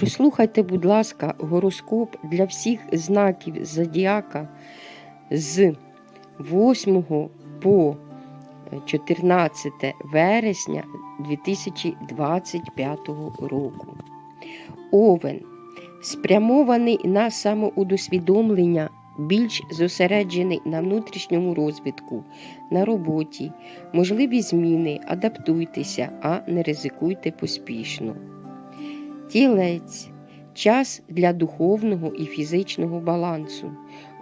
Прослухайте, будь ласка, гороскоп для всіх знаків зодіака з 8 по 14 вересня 2025 року. Овен спрямований на самоудосвідомлення, більш зосереджений на внутрішньому розвитку, на роботі, можливі зміни, адаптуйтеся, а не ризикуйте поспішно. Тілець час для духовного і фізичного балансу,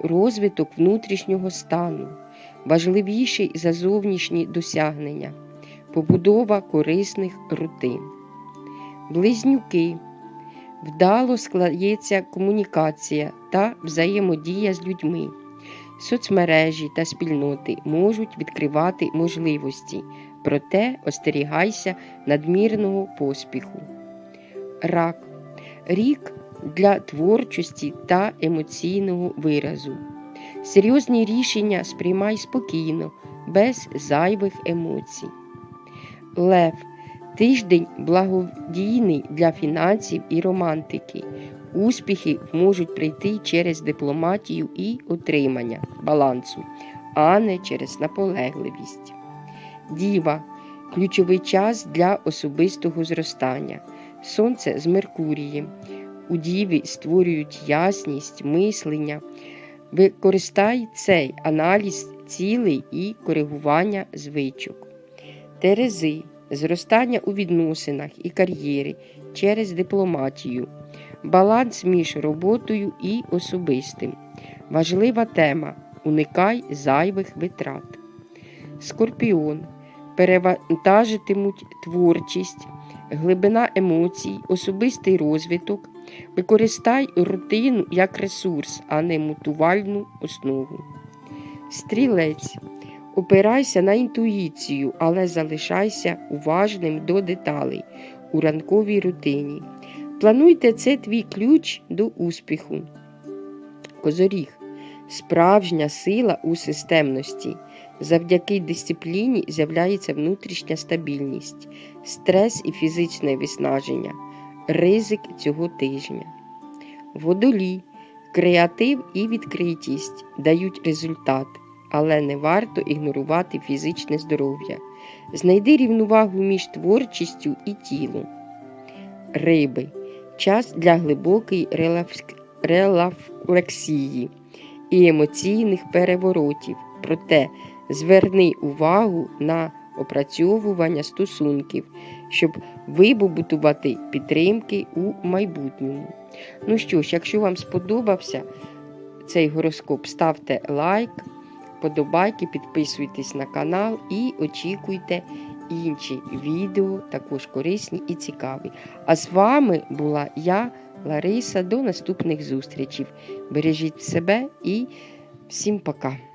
розвиток внутрішнього стану, важливіший за зовнішні досягнення, побудова корисних рутин. Близнюки вдало складається комунікація та взаємодія з людьми. Соцмережі та спільноти можуть відкривати можливості, проте остерігайся надмірного поспіху. Рак рік для творчості та емоційного виразу. Серйозні рішення сприймай спокійно, без зайвих емоцій. Лев тиждень благодійний для фінансів і романтики. Успіхи можуть прийти через дипломатію і отримання балансу, а не через наполегливість. Діва ключовий час для особистого зростання. Сонце з Меркурієм. У Діві створюють ясність, мислення. Використай цей аналіз цілей і коригування звичок. Терези зростання у відносинах і кар'єрі через дипломатію, баланс між роботою і особистим. Важлива тема уникай зайвих витрат. Скорпіон перевантажитимуть творчість, глибина емоцій, особистий розвиток. Використай рутину як ресурс, а не мутувальну основу. Стрілець. Опирайся на інтуїцію, але залишайся уважним до деталей у ранковій рутині. Плануйте це твій ключ до успіху. Козоріг. Справжня сила у системності. Завдяки дисципліні з'являється внутрішня стабільність, стрес і фізичне виснаження, ризик цього тижня. Водолій, креатив і відкритість дають результат, але не варто ігнорувати фізичне здоров'я. Знайди рівновагу між творчістю і тілом. Риби час для глибокої релафлексії і емоційних переворотів. Проте зверни увагу на опрацьовування стосунків, щоб вибудувати підтримки у майбутньому. Ну що ж, якщо вам сподобався цей гороскоп, ставте лайк, подобайки, підписуйтесь на канал і очікуйте інші відео, також корисні і цікаві. А з вами була я, Лариса. До наступних зустрічей. Бережіть себе і всім пока!